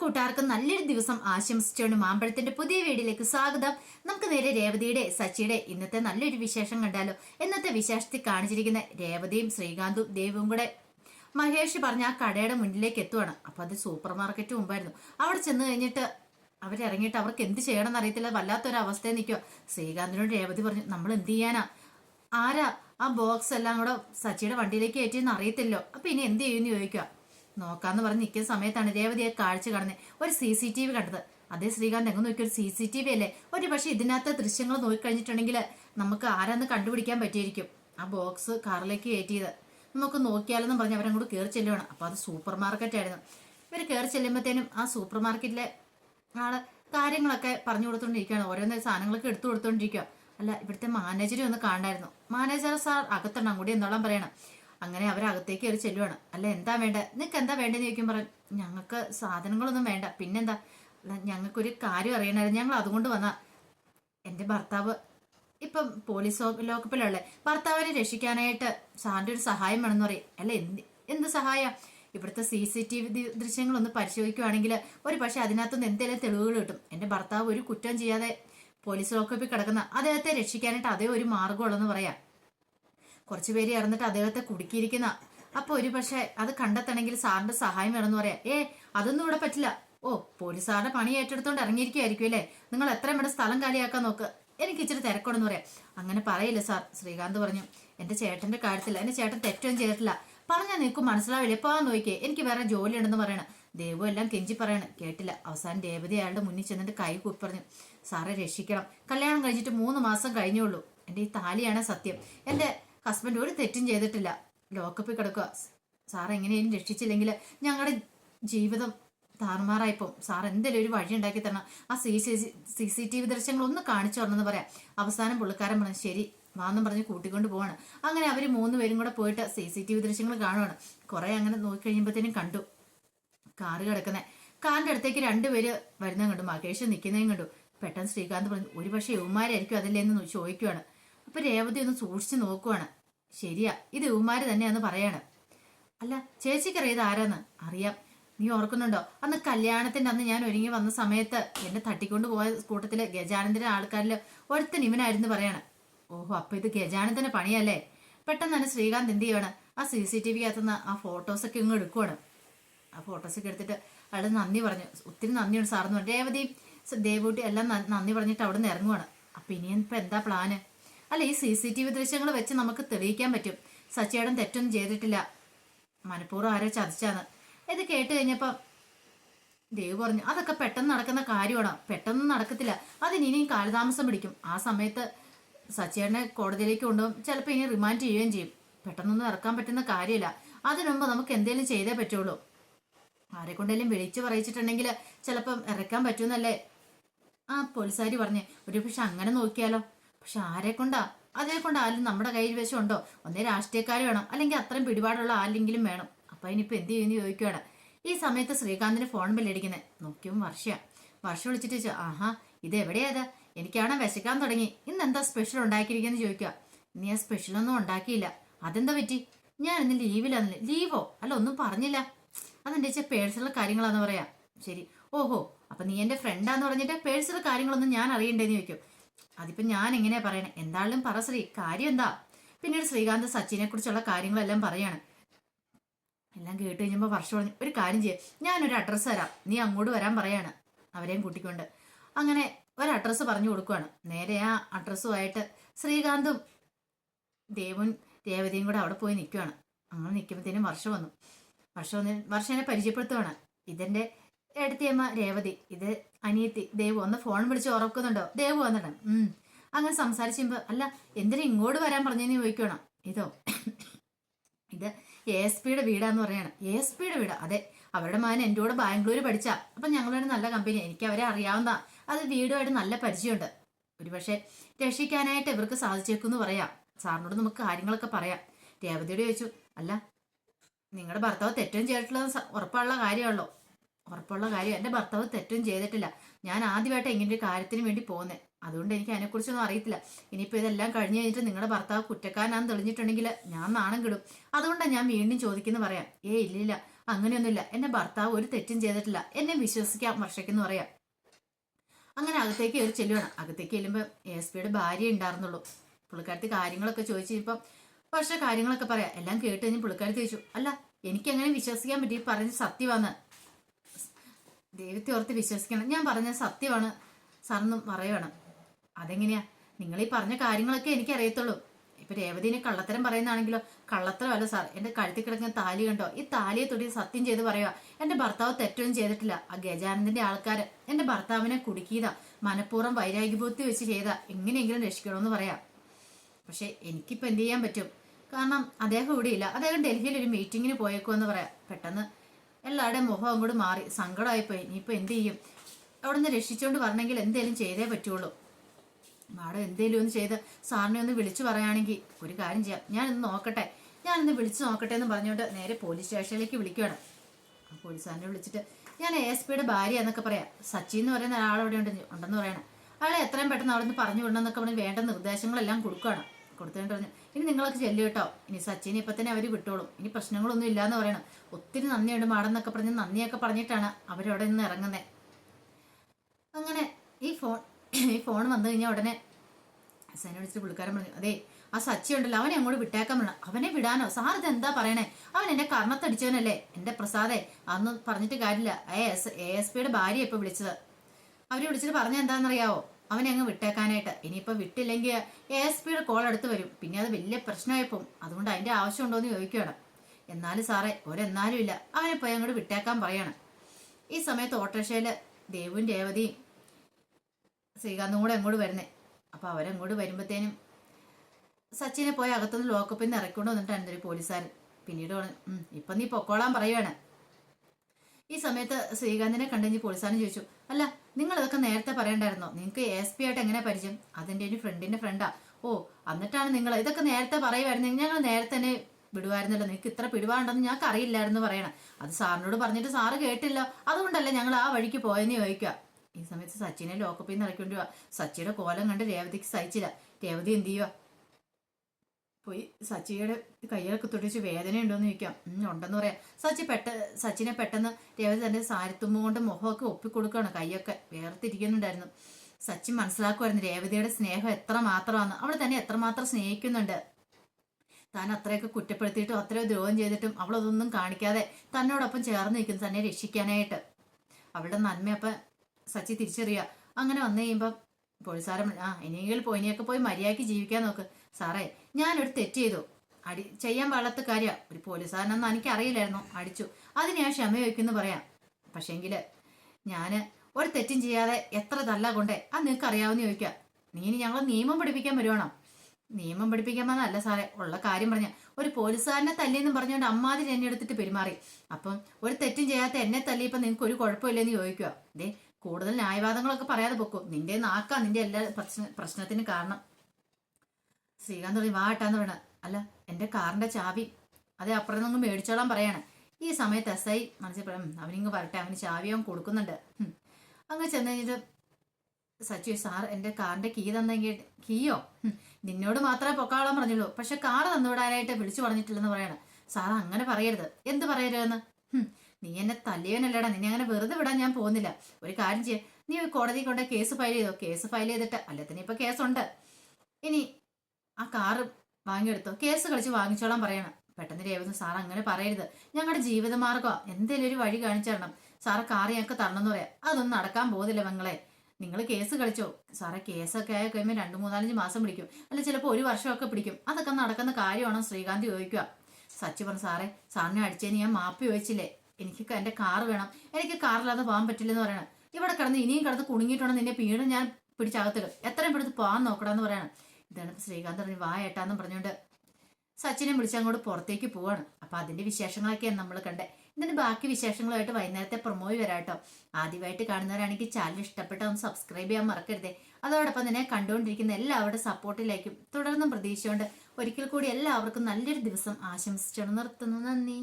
കൂട്ടുകാർക്കും നല്ലൊരു ദിവസം ആശംസിച്ചുകൊണ്ട് മാമ്പഴത്തിന്റെ പുതിയ വീഡിയോയിലേക്ക് സ്വാഗതം. നമുക്ക് നേരെ രേവതിയുടെ സച്ചിയുടെ ഇന്നത്തെ നല്ലൊരു വിശേഷം കണ്ടാലോ? ഇന്നത്തെ വിശേഷത്തിൽ കാണിച്ചിരിക്കുന്ന രേവതിയും ശ്രീകാന്തും ദേവും കൂടെ. മഹേഷ് പറഞ്ഞ ആ കടയുടെ മുന്നിലേക്ക് എത്തുവാണ്. അപ്പൊ അത് സൂപ്പർ മാർക്കറ്റ് മുമ്പായിരുന്നു. അവിടെ ചെന്ന് കഴിഞ്ഞിട്ട് അവരിറങ്ങിയിട്ട് അവർക്ക് എന്ത് ചെയ്യണമെന്ന് അറിയത്തില്ല. വല്ലാത്തൊരു അവസ്ഥയിൽ നിൽക്കുക ശ്രീകാന്തിനോട് രേവതി പറഞ്ഞു നമ്മൾ എന്ത് ചെയ്യാനാ? ആരാ? ആ ബോക്സ് എല്ലാം കൂടെ സച്ചിയുടെ വണ്ടിയിലേക്ക് കയറ്റിയെന്ന് അറിയത്തില്ലോ. അപ്പൊ ഇനി എന്ത് ചെയ്യുമെന്ന് ചോദിക്കുക നോക്കാന്ന് പറഞ്ഞ് നിൽക്കുന്ന സമയത്താണ് രേവതിയെ കാഴ്ച കാണുന്നത് ഒരു സി സി ടി വി കണ്ടത്. അതേ ശ്രീകാന്ത് എങ്ങനെ നോക്കി ഒരു സി സി ടി വി അല്ലേ? ഒരു പക്ഷെ ഇതിനകത്ത് ദൃശ്യങ്ങൾ നോക്കിക്കഴിഞ്ഞിട്ടുണ്ടെങ്കിൽ നമുക്ക് ആരാന്ന് കണ്ടുപിടിക്കാൻ പറ്റിയിരിക്കും. ആ ബോക്സ് കാറിലേക്ക് കയറ്റിയത്. നമുക്ക് നോക്കിയാലെന്നും പറഞ്ഞ് അവരങ്ങോട്ട് കയറി ചെല്ലുവാണ്. അപ്പൊ അത് സൂപ്പർ മാർക്കറ്റ് ആയിരുന്നു. ഇവർ കയറി ചെല്ലുമ്പോഴത്തേനും ആ സൂപ്പർ മാർക്കറ്റിലെ ആൾ കാര്യങ്ങളൊക്കെ പറഞ്ഞു കൊടുത്തോണ്ടിരിക്കുകയാണ് ഓരോന്ന് സാധനങ്ങളൊക്കെ എടുത്തു കൊടുത്തോണ്ടിരിക്കുക അല്ല ഇവിടുത്തെ മാനേജറെ ഒന്ന് കാണായിരുന്നു മാനേജർ സാർ അകത്തണം കൂടി എന്നോളം പറയണം. അങ്ങനെ അവരകത്തേക്ക് കയറി ചെല്ലുവാണ്. അല്ല എന്താ വേണ്ട? നിനക്ക് എന്താ വേണ്ടതെന്ന് ചോദിക്കുമ്പോൾ പറ ഞങ്ങൾക്ക് സാധനങ്ങളൊന്നും വേണ്ട. പിന്നെന്താ? അല്ല ഞങ്ങൾക്കൊരു കാര്യം അറിയണമായിരുന്നു. ഞങ്ങൾ അതുകൊണ്ട് വന്ന. എന്റെ ഭർത്താവ് ഇപ്പം പോലീസ് ലോക്കപ്പിലുള്ള ഭർത്താവിനെ രക്ഷിക്കാനായിട്ട് സാറിന്റെ ഒരു സഹായം വേണമെന്ന് പറയും. അല്ല എന്ത് എന്ത് സഹായം? ഇവിടുത്തെ സി സി ടി വി ദൃശ്യങ്ങളൊന്ന് പരിശോധിക്കുവാണെങ്കിൽ ഒരു പക്ഷെ അതിനകത്തുനിന്ന് എന്തെങ്കിലും തെളിവുകൾ കിട്ടും. എന്റെ ഭർത്താവ് ഒരു കുറ്റം ചെയ്യാതെ പോലീസ് ലോക്കപ്പിൽ കിടക്കുന്ന അദ്ദേഹത്തെ രക്ഷിക്കാനായിട്ട് അതേ ഒരു മാർഗമുള്ളെന്ന് പറയാം. കുറച്ച് പേര് ഇറന്നിട്ട് അദ്ദേഹത്തെ കുടുക്കിയിരിക്കുന്ന. അപ്പൊ ഒരു പക്ഷെ അത് കണ്ടെത്തണമെങ്കിൽ സാറിന്റെ സഹായം വേണമെന്ന് പറയാം. ഏ അതൊന്നും ഇവിടെ പറ്റില്ല. ഓ പോലീസ് പോലീസുകാരുടെ പണി ഏറ്റെടുത്തോണ്ട് ഇറങ്ങിയിരിക്കുമായിരിക്കും അല്ലേ? നിങ്ങൾ എത്രയും ഇവിടെ സ്ഥലം കാലിയാക്കാൻ നോക്ക്. എനിക്ക് ഇച്ചിരി തിരക്കുണ്ടെന്ന് പറയാം. അങ്ങനെ പറയില്ല സാർ? ശ്രീകാന്ത് പറഞ്ഞു എന്റെ ചേട്ടന്റെ കാര്യത്തിൽ എന്റെ ചേട്ടൻ തെറ്റൊന്നും ചെയ്തിട്ടില്ല. പറഞ്ഞാൽ നിനക്ക് മനസ്സിലാവില്ല? എപ്പോ നോക്കിയേ എനിക്ക് വേറെ ജോലി ഉണ്ടെന്ന് പറയണം. ദേവു എല്ലാം കെഞ്ചി പറയണം. കേട്ടില്ല. അവസാനം ദേവതി അയാളുടെ മുന്നിൽ ചെന്നിട്ട് കൈ കൂപ്പി പറഞ്ഞു സാറെ രക്ഷിക്കണം. കല്യാണം കഴിഞ്ഞിട്ട് മൂന്ന് മാസം കഴിഞ്ഞുള്ളൂ എന്റെ ഈ താലിയാണ് സത്യം. എന്റെ ഹസ്ബൻഡ് ഒരു തെറ്റും ചെയ്തിട്ടില്ല. ലോക്കപ്പിൽ കിടക്കുക സാർ എങ്ങനെയും രക്ഷിച്ചില്ലെങ്കിൽ ഞങ്ങളുടെ ജീവിതം താറുമാറായിപ്പോ സാർ എന്തെങ്കിലും ഒരു വഴി ഉണ്ടാക്കി തരണം. ആ C C C T V ദൃശ്യങ്ങൾ ഒന്ന് കാണിച്ചു തരണമെന്ന് പറയാം. അവസാനം പുള്ളിക്കാരൻ പറഞ്ഞു ശരി വാന്നും പറഞ്ഞ് കൂട്ടിക്കൊണ്ട് പോവാണ്. അങ്ങനെ അവർ മൂന്ന് പേരും കൂടെ പോയിട്ട് സി സി ടി വി ദൃശ്യങ്ങൾ കാണുവാണ്. കുറെ അങ്ങനെ നോക്കിക്കഴിയുമ്പോഴത്തേനും കണ്ടു. കാറ് കിടക്കുന്നത് കാറിന്റെ അടുത്തേക്ക് രണ്ടുപേര് വരുന്നതും കണ്ടു. മകേഷ് നിൽക്കുന്നതും കണ്ടു. പെട്ടെന്ന് ശ്രീകാന്ത് പറഞ്ഞു ഒരു പക്ഷേ യുവമാരായിരിക്കും എന്ന് ചോദിക്കുവാണ്. അപ്പൊ രേവതി ഒന്ന് സൂക്ഷിച്ചു നോക്കുവാണ്. ശരിയാ ഇത് യുവമാര് തന്നെയാന്ന് പറയാണ്. അല്ല ചേച്ചിക്കറിയത് ആരാന്ന്? അറിയാം. നീ ഓർക്കുന്നുണ്ടോ? അന്ന് കല്യാണത്തിന്റെ അന്ന് ഞാൻ ഒരുങ്ങി വന്ന സമയത്ത് എന്നെ തട്ടിക്കൊണ്ട് പോയ കൂട്ടത്തിൽ ഗജാനന്ദന്റെ ആൾക്കാരിൽ ഒരുത്തൻ ഇവനായിരുന്നു പറയാണ്. ഓഹോ അപ്പൊ ഇത് ഗജാനന്ദന്റെ പണിയല്ലേ? പെട്ടെന്ന് തന്നെ ശ്രീകാന്ത് എന്ത് ചെയ്യാണ് ആ സി സി ടി വി അകത്തുനിന്ന് ആ ഫോട്ടോസൊക്കെ ഇങ്ങ് എടുക്കുവാണ്. ആ ഫോട്ടോസൊക്കെ എടുത്തിട്ട് അയാൾ നന്ദി പറഞ്ഞു. ഒത്തിരി നന്ദിയുണ്ട് സാറെന്ന് പറഞ്ഞു. രേവതി ദേവൂട്ടി എല്ലാം നന്ദി പറഞ്ഞിട്ട് അവിടെ നിന്ന് ഇറങ്ങുവാണ്. അപ്പൊ ഇനി എന്താ പ്ലാന്? അല്ല ഈ സി സി ടി വി ദൃശ്യങ്ങൾ വെച്ച് നമുക്ക് തെളിയിക്കാൻ പറ്റും. സച്ചേടൻ തെറ്റൊന്നും ചെയ്തിട്ടില്ല. മനഃപൂർവം ആരോ ചതിച്ചാന്ന്. ഇത് കേട്ട് കഴിഞ്ഞപ്പോൾ ദേവ് പറഞ്ഞു അതൊക്കെ പെട്ടെന്ന് നടക്കുന്ന കാര്യമാണ് പെട്ടെന്ന് നടക്കത്തില്ല. അതിന് ഇനിയും കാലതാമസം പിടിക്കും. ആ സമയത്ത് സച്ചേടനെ കോടതിയിലേക്ക് കൊണ്ടുപോകും. ചിലപ്പോൾ ഇനി റിമാൻഡ് ചെയ്യുകയും ചെയ്യും. പെട്ടെന്നൊന്നും ഇറക്കാൻ പറ്റുന്ന കാര്യമില്ല. അതിനുമ്പ് നമുക്ക് എന്തെങ്കിലും ചെയ്തേ പറ്റുള്ളൂ. ആരെ കൊണ്ടെങ്കിലും വിളിച്ചു പറയിച്ചിട്ടുണ്ടെങ്കിൽ ചിലപ്പം ഇറക്കാൻ പറ്റുമെന്നല്ലേ ആ പോലീസുകാരി പറഞ്ഞ് ഒരു പക്ഷെ അങ്ങനെ നോക്കിയാലോ? പക്ഷെ ആരെ കൊണ്ടാ? അതേ കൊണ്ട് ആരും നമ്മുടെ കയ്യിൽ വെച്ചുണ്ടോ ഒന്നേ രാഷ്ട്രീയക്കാർ വേണം. അല്ലെങ്കിൽ അത്രയും പിടിപാടുള്ള ആരെങ്കിലും വേണം. അപ്പൊ ഇനിയിപ്പോ എന്ത് ചെയ്യുന്നു ചോദിക്കുവാണ്. ഈ സമയത്ത് ശ്രീകാന്തിന് ഫോൺ ബില്ലടിക്കുന്നത് നോക്കിയും വർഷ. വർഷ വിളിച്ചിട്ട് ആഹാ ഇത്? എവിടെയാത് എനിക്കാണ് വിശക്കാൻ തുടങ്ങി. ഇന്ന് എന്താ സ്പെഷ്യൽ ഉണ്ടാക്കിയിരിക്കുന്നത് ചോദിക്കുക നീ ആ സ്പെഷ്യലൊന്നും ഉണ്ടാക്കിയില്ല. അതെന്താ പറ്റി? ഞാൻ ഇന്ന് ലീവിലാന്നില്ല ലീവോ അല്ല ഒന്നും പറഞ്ഞില്ല. അതെന്റെ ചേച്ചി പേഴ്സണൽ കാര്യങ്ങളാന്ന് പറയാ. ശരി. ഓഹോ അപ്പൊ നീ എന്റെ ഫ്രണ്ടാന്ന് പറഞ്ഞിട്ട് പേഴ്സണൽ കാര്യങ്ങളൊന്നും ഞാൻ അറിയണ്ടേന്ന് ചോദിക്കും. അതിപ്പോ ഞാൻ എങ്ങനെയാ പറയണേ? എന്തായാലും പറ ശ്രീ. കാര്യം എന്താ? പിന്നീട് ശ്രീകാന്ത് സച്ചിനെ കുറിച്ചുള്ള കാര്യങ്ങളെല്ലാം പറയാണ്. എല്ലാം കേട്ട് കഴിഞ്ഞപ്പോൾ വർഷം പറഞ്ഞു ഒരു കാര്യം ചെയ്യ. ഞാനൊരു അഡ്രസ്സ് തരാം. നീ അങ്ങോട്ട് വരാൻ പറയാണ്. അവരെയും കൂട്ടിക്കൊണ്ട്. അങ്ങനെ ഒരു അഡ്രസ്സ് പറഞ്ഞു കൊടുക്കുവാണ്. നേരെ ആ അഡ്രസ്സുമായിട്ട് ശ്രീകാന്തും ദേവും രേവതിയും കൂടെ അവിടെ പോയി നിൽക്കുവാണ് അങ്ങനെ നിൽക്കുമ്പോഴത്തേനും വർഷം വന്നു. വർഷം വന്ന് വർഷനെ പരിചയപ്പെടുത്തുവാണ്. ഇതെന്റെ എടുത്തിയമ്മ രേവതി ഇത് അനിയത്തി ദേവു ഒന്ന് ഫോൺ വിളിച്ച് ഉറക്കുന്നുണ്ടോ? ദേവു വന്നിട്ട് ഉം. അങ്ങനെ സംസാരിച്ചുമ്പോ അല്ല എന്തിനും ഇങ്ങോട്ട് വരാൻ പറഞ്ഞെന്ന് ചോദിക്കണം ഇതോ ഇത് എ എസ് പിയുടെ വീടാന്ന് പറയാണ്. എ എസ് പിയുടെ വീട് അതെ. അവരുടെ മകൻ എന്റെ കൂടെ ബാംഗ്ലൂർ പഠിച്ച. അപ്പൊ ഞങ്ങളൊരു നല്ല കമ്പനി എനിക്ക് അവരെ അറിയാവുന്ന അത് വീടുമായിട്ട് നല്ല പരിചയമുണ്ട്. ഒരുപക്ഷെ രക്ഷിക്കാനായിട്ട് ഇവർക്ക് സാധിച്ചേക്കുമെന്ന് പറയാം. സാറിനോട് നമുക്ക് കാര്യങ്ങളൊക്കെ പറയാം. രേവതിയോട് ചോദിച്ചു അല്ല നിങ്ങളുടെ ഭർത്താവ് തെറ്റും ചെയ്തിട്ടുള്ള ഉറപ്പുള്ള കാര്യമാണല്ലോ. ഉറപ്പുള്ള കാര്യം. എന്റെ ഭർത്താവ് തെറ്റും ചെയ്തിട്ടില്ല. ഞാൻ ആദ്യമായിട്ട് ഇങ്ങനെ ഒരു കാര്യത്തിന് വേണ്ടി പോകുന്നത് അതുകൊണ്ട് എനിക്ക് അതിനെക്കുറിച്ചൊന്നും അറിയത്തില്ല. ഇനിയിപ്പോൾ ഇതെല്ലാം കഴിഞ്ഞു കഴിഞ്ഞിട്ട് നിങ്ങളുടെ ഭർത്താവ് കുറ്റക്കാരനാന്ന് തെളിഞ്ഞിട്ടുണ്ടെങ്കിൽ ഞാൻ നാണം കിടും. അതുകൊണ്ടാണ് ഞാൻ വീണ്ടും ചോദിക്കുന്നു പറയാം. ഏ ഇല്ലില്ല അങ്ങനെയൊന്നുമില്ല. എന്റെ ഭർത്താവ് ഒരു തെറ്റും ചെയ്തിട്ടില്ല. എന്നെ വിശ്വസിക്കാം വർഷയ്ക്കെന്ന് പറയാം. അങ്ങനെ അകത്തേക്ക് ഒരു ചെല്ലുവാണ്. അകത്തേക്ക് ചെല്ലുമ്പോൾ എസ് പിയുടെ ഭാര്യ ഉണ്ടായിരുന്നുള്ളൂ പുള്ളിക്കാരത്തി കാര്യങ്ങളൊക്കെ ചോദിച്ചു കഴിഞ്ഞപ്പം പക്ഷെ കാര്യങ്ങളൊക്കെ പറയാം. എല്ലാം കേട്ട് കഴിഞ്ഞ് പുള്ളിക്കാരത്തി ചോദിച്ചു അല്ല എനിക്ക് അങ്ങനെ വിശ്വസിക്കാൻ പറ്റി പറഞ്ഞ് സത്യമാണ് ദൈവത്തെ ഓർത്ത് വിശ്വസിക്കണം. ഞാൻ പറഞ്ഞ സത്യമാണ്. സാറെന്നും പറയണം. അതെങ്ങനെയാ? നിങ്ങൾ ഈ പറഞ്ഞ കാര്യങ്ങളൊക്കെ എനിക്ക് അറിയത്തുള്ളൂ ഇപ്പൊ രേവതിനെ കള്ളത്തരം പറയുന്നതാണെങ്കിലോ? കള്ളത്തരമല്ല സാർ. എന്റെ കഴുത്തി കിടക്കുന്ന താലി കണ്ടോ? ഈ താലിയെ തൊടി സത്യം ചെയ്ത് പറയുക എന്റെ ഭർത്താവ് തെറ്റൊന്നും ചെയ്തിട്ടില്ല. ആ ഗജാനന്ദന്റെ ആൾക്കാര്. എന്റെ ഭർത്താവിനെ കുടുക്കിയതാ. മനഃപൂർവം വൈരാഗ്യബോധി വെച്ച് ചെയ്ത എങ്ങനെയെങ്കിലും രക്ഷിക്കണമെന്ന് പറയാം. പക്ഷെ എനിക്കിപ്പോ എന്ത് ചെയ്യാൻ പറ്റും? കാരണം അദ്ദേഹം ഇവിടെയില്ല. അദ്ദേഹം ഡൽഹിയിൽ ഒരു മീറ്റിങ്ങിന് പോയേക്കുമെന്ന് പറയാം. പെട്ടെന്ന് എല്ലാവരുടെയും മുഖം അങ്ങോട്ട് മാറി. സങ്കടമായിപ്പോയി. ഇനിയിപ്പോൾ എന്ത് ചെയ്യും? അവിടെ നിന്ന് രക്ഷിച്ചുകൊണ്ട് വരണമെങ്കിൽ എന്തേലും ചെയ്തേ പറ്റുള്ളൂ. മാഡം എന്തേലും ഒന്ന് ചെയ്ത് സാറിനെ ഒന്ന് വിളിച്ചു പറയുകയാണെങ്കിൽ ഒരു കാര്യം ചെയ്യാം. ഞാനൊന്ന് നോക്കട്ടെ. ഞാനൊന്ന് വിളിച്ചു നോക്കട്ടെ എന്ന് പറഞ്ഞുകൊണ്ട് നേരെ പോലീസ് സ്റ്റേഷനിലേക്ക് വിളിക്കുകയാണ്. പോലീസുകാരനെ വിളിച്ചിട്ട് ഞാൻ എസ് പിയുടെ ഭാര്യ എന്നൊക്കെ പറയാം. സച്ചി എന്ന് പറയുന്ന ഒരാളവിടെ ഉണ്ട് ഉണ്ടെന്ന് പറയണം. അയാളെ എത്രയും പെട്ടെന്ന് അവിടെ നിന്ന് പറഞ്ഞു വിടണമെന്നൊക്കെ പറഞ്ഞ് വേണ്ട നിർദ്ദേശങ്ങളെല്ലാം കൊടുക്കുകയാണ്. കൊടുത്തിട്ട് പറഞ്ഞു ഇനി നിങ്ങളൊക്കെ ചെല്ലു കേട്ടോ. ഇനി സച്ചിനെ ഇപ്പം തന്നെ അവർ വിട്ടോളും. ഇനി പ്രശ്നങ്ങളൊന്നും ഇല്ലാന്ന് പറയണം. ഒത്തിരി നന്ദിയുണ്ട് മാഡം എന്നൊക്കെ പറഞ്ഞ് നന്ദിയൊക്കെ പറഞ്ഞിട്ടാണ് അവരവിടെ നിന്ന് ഇറങ്ങുന്നത് അങ്ങനെ ഈ ഫോൺ ഈ ഫോൺ വന്നു കഴിഞ്ഞാൽ ഉടനെ സേന വിളിച്ചിട്ട് പുള്ളിക്കാരൻ പറഞ്ഞു അതെ ആ സച്ചി ഉണ്ടല്ലോ അവനെ അങ്ങോട്ട് വിട്ടേക്കാൻ പറഞ്ഞു അവനെ വിടാനോ? സാർ ഇത് എന്താ പറയണേ? അവൻ എന്നെ കർമ്മത്തടിച്ചവനല്ലേ എന്റെ പ്രസാദേ അന്ന് പറഞ്ഞിട്ട് കാര്യമില്ല. എ എസ് എ എസ് പിയുടെ ഭാര്യ ഇപ്പൊ വിളിച്ചത്. അവർ വിളിച്ചിട്ട് പറഞ്ഞ എന്താണെന്നറിയാവോ? അവനെ അങ്ങ് വിട്ടേക്കാനായിട്ട്. ഇനിയിപ്പോ വിട്ടില്ലെങ്കിൽ എ എസ് പിയുടെ കോൾ എടുത്തു വരും. പിന്നെ അത് വലിയ പ്രശ്നമായിപ്പോ അതുകൊണ്ട് അതിന്റെ ആവശ്യമുണ്ടോ എന്ന് ചോദിക്കുകയാണ്. എന്നാലും സാറേ ഒരെന്നാലും ഇല്ല. അവനെ പോയി അങ്ങോട്ട് വിട്ടേക്കാൻ പറയാണ്. ഈ സമയത്ത് ഓട്ടോറിക്ഷയിൽ ദേവും രേവതിയും ശ്രീകാന്തും കൂടെ അങ്ങോട്ട് വരുന്നേ. അപ്പൊ അവരങ്ങോട്ട് വരുമ്പത്തേനും സച്ചിനെ പോയി അകത്തുനിന്ന് ലോക്കപ്പിൽ നിന്ന് ഇറക്കിക്കൊണ്ട് വന്നിട്ടാണ് ഒരു പോലീസുകാരൻ. പിന്നീട് ഇപ്പം "ഉം, ഇപ്പൊ നീ പൊക്കോളാൻ പറയുവാണ്. ഈ സമയത്ത് ശ്രീകാന്തിനെ കണ്ടുകഴിഞ്ഞ് പോലീസാനും ചോദിച്ചു അല്ല നിങ്ങൾ അതൊക്കെ നേരത്തെ പറയണ്ടായിരുന്നോ? നിങ്ങൾക്ക് എസ് പി ആയിട്ട് എങ്ങനെ പരിചയം? അതിന്റെ ഒരു ഫ്രണ്ടിന്റെ ഫ്രണ്ടാ ഓ എന്നിട്ടാണ് നിങ്ങൾ ഇതൊക്കെ നേരത്തെ പറയുമായിരുന്നെങ്കിൽ ഞങ്ങൾ നേരത്തെ തന്നെ വിടുവായിരുന്നല്ലോ. നിങ്ങൾക്ക് ഇത്ര പിടിവാണ്ടെന്ന് ഞങ്ങൾക്ക് അറിയില്ലായിരുന്നു പറയണം. അത് സാറിനോട് പറഞ്ഞിട്ട് സാറ് കേട്ടില്ല. അതുകൊണ്ടല്ലേ ഞങ്ങൾ ആ വഴിക്ക് പോയെന്ന് ചോദിക്കുക. ഈ സമയത്ത് സച്ചിനെ ലോക്കപ്പിൽ നിന്ന് ഇറക്കിക്കൊണ്ട് സച്ചിയുടെ കോലം കണ്ട് രേവതിക്ക് സഹിച്ചില്ല. രേവതി എന്ത് ചെയ്യുക പോയി. സച്ചിയുടെ കൈയൊക്കെ തൊട്ടിച്ച് വേദന ഉണ്ടോന്ന് ചോദിക്കാം. ഉണ്ടെന്ന് പറയാം. സച്ചി പെട്ട സച്ചിനെ പെട്ടെന്ന് രേവതി തന്നെ സാരിത്തുമ്പ് കൊണ്ട് മുഖമൊക്കെ ഒപ്പിക്കൊടുക്കുകയാണ് കൈയൊക്കെ വേർത്തിരിക്കുന്നുണ്ടായിരുന്നു സച്ചി മനസ്സിലാക്കുമായിരുന്നു രേവതിയുടെ സ്നേഹം എത്ര മാത്രമാണ് അവൾ തന്നെ എത്രമാത്രം സ്നേഹിക്കുന്നുണ്ട്. താൻ അത്രയൊക്കെ കുറ്റപ്പെടുത്തിയിട്ടും അത്രയോ ദ്രോഹം ചെയ്തിട്ടും അവൾ അതൊന്നും കാണിക്കാതെ തന്നോടൊപ്പം ചേർന്ന് നിൽക്കുന്നു തന്നെ രക്ഷിക്കാനായിട്ട്. അവളുടെ നന്മയപ്പം സച്ചി തിരിച്ചറിയുക അങ്ങനെ വന്നു കഴിയുമ്പം പോലീസാരം ആ ഇനിയെങ്കിലും പോയി ഇനിയൊക്കെ പോയി മര്യാദയ്ക്ക് ജീവിക്കാൻ നോക്ക്. സാറേ ഞാനൊരു തെറ്റ് ചെയ്തു. അടി ചെയ്യാൻ പാടാത്ത കാര്യമാണ് ഒരു പോലീസുകാരനെന്ന് എനിക്കറിയില്ലായിരുന്നു. അടിച്ചു. അതിന് ഞാൻ ക്ഷമ ചോദിക്കുന്നു പറയാം. പക്ഷേങ്കിൽ ഞാൻ ഒരു തെറ്റും ചെയ്യാതെ എത്ര തല്ല കൊണ്ടേ? അത് നിങ്ങൾക്ക് അറിയാവുന്ന ചോദിക്കുക നീ ഇനി ഞങ്ങളെ നിയമം പഠിപ്പിക്കാൻ വരുവാണോ? നിയമം പഠിപ്പിക്കാൻ വന്നല്ല സാറേ. ഉള്ള കാര്യം പറഞ്ഞ. ഒരു പോലീസുകാരനെ തല്ലിയെന്ന് പറഞ്ഞുകൊണ്ട് അമ്മാതിരി എന്നെ എടുത്തിട്ട് പെരുമാറി. അപ്പം ഒരു തെറ്റും ചെയ്യാത്ത എന്നെ തല്ലിയപ്പോൾ നിങ്ങൾക്ക് ഒരു കുഴപ്പമില്ലെന്ന് ചോദിക്കുക ദേ കൂടുതൽ ന്യായവാദങ്ങളൊക്കെ പറയാതെ പൊക്കും. നിന്റെ നാക്കാ നിന്റെ എല്ലാ പ്രശ്ന പ്രശ്നത്തിന് കാരണം. ശ്രീകാന്ത് പറയും വാട്ടാന്ന് പറയണ അല്ല എന്റെ കാറിന്റെ ചാവി. അതെ അപ്പുറം നിന്നും മേടിച്ചോളാൻ പറയാണ്. ഈ സമയത്ത് എസ് ഐ മനസ്സിലും അവനിങ്ങ് വരട്ടെ അവന് ചാവി അവൻ കൊടുക്കുന്നുണ്ട്. അങ്ങ് ചെന്ന് കഴിഞ്ഞിട്ട് സച്ചു സാർ എന്റെ കാറിന്റെ കീ തന്നെങ്കിൽ കീയോ? നിന്നോട് മാത്രമേ പൊക്കാളാൻ പറഞ്ഞുള്ളൂ. പക്ഷെ കാർ തന്നുവിടാനായിട്ട് വിളിച്ചു പറഞ്ഞിട്ടില്ലെന്ന് പറയണം. സാർ അങ്ങനെ പറയരുത്. എന്ത് പറയരുതെന്ന്? നീ എന്നെ തല്ലിയവനല്ലേടാ. നിന്നെ അങ്ങനെ വെറുതെ വിടാൻ ഞാൻ പോകുന്നില്ല. ഒരു കാര്യം ചെയ്യാം. നീ കോടതി കൊണ്ട് കേസ് ഫയൽ ചെയ്തോ? കേസ് ഫയൽ ചെയ്തിട്ട് അല്ലത്തിന് ഇപ്പൊ കേസുണ്ട്. ഇനി ആ കാറ് വാങ്ങിയെടുത്തോ? കേസ് കളിച്ച് വാങ്ങിച്ചോളാൻ പറയണം. പെട്ടെന്ന് രേവതി സാർ അങ്ങനെ പറയരുത്. ഞങ്ങളുടെ ജീവിതമാർഗമാ എന്തേലും ഒരു വഴി കാണിച്ചു തരണം. സാറ് കാറ് ഞങ്ങൾക്ക് തരണമെന്ന് പറയാം. അതൊന്നും നടക്കാൻ പോകുന്നില്ല മങ്ങളെ നിങ്ങൾ കേസ് കളിച്ചോ? സാറേ കേസൊക്കെ ആയി കഴിയുമ്പോൾ രണ്ട് മൂന്നാലഞ്ച് മാസം പിടിക്കും. അല്ല ചിലപ്പോൾ ഒരു വർഷമൊക്കെ പിടിക്കും. അതൊക്കെ നടക്കുന്ന കാര്യമാണോ? ശ്രീകാന്ത് ചോദിക്കുക. സച്ചി പറഞ്ഞു സാറേ സാറിനെ അടിച്ചതിന് ഞാൻ മാപ്പ് ചോദിച്ചില്ലേ? എനിക്ക് എന്റെ കാർ വേണം. എനിക്ക് കാറില്ലാതെ പോകാൻ പറ്റില്ലെന്ന് പറയണം. ഇവിടെ കിടന്ന് ഇനിയും കിടന്ന് കുടുങ്ങിയിട്ടുണ്ടെന്ന് നിന്നെ വീണ്ടും ഞാൻ പിടിച്ചകത്തിടും എത്രയും പെടുത്ത് പോകാൻ നോക്കണമെന്ന് പറയണം. ഇതാണ് ശ്രീകാന്ത് പറഞ്ഞു വാ ഏട്ടാന്നും പറഞ്ഞുകൊണ്ട് സച്ചിനെ വിളിച്ച് അങ്ങോട്ട് പുറത്തേക്ക് പോവാണ്. അപ്പൊ അതിന്റെ വിശേഷങ്ങളൊക്കെയാണ് നമ്മൾ കണ്ടത് ഇതിന്റെ ബാക്കി വിശേഷങ്ങളുമായിട്ട് വൈകുന്നേരത്തെ പ്രൊമോയി വരാട്ടോ ആദ്യമായിട്ട് കാണുന്നവരാണെങ്കിൽ ചാനൽ ഇഷ്ടപ്പെട്ട ഒന്ന് സബ്സ്ക്രൈബ് ചെയ്യാൻ മറക്കരുതേ. അതോടൊപ്പം തന്നെ കണ്ടുകൊണ്ടിരിക്കുന്ന എല്ലാവരുടെ സപ്പോർട്ടിലേക്കും തുടർന്നും പ്രതീക്ഷയുണ്ട് ഒരിക്കൽ കൂടി എല്ലാവർക്കും നല്ലൊരു ദിവസം ആശംസിച്ചു നിർത്തുന്നു. നന്ദി.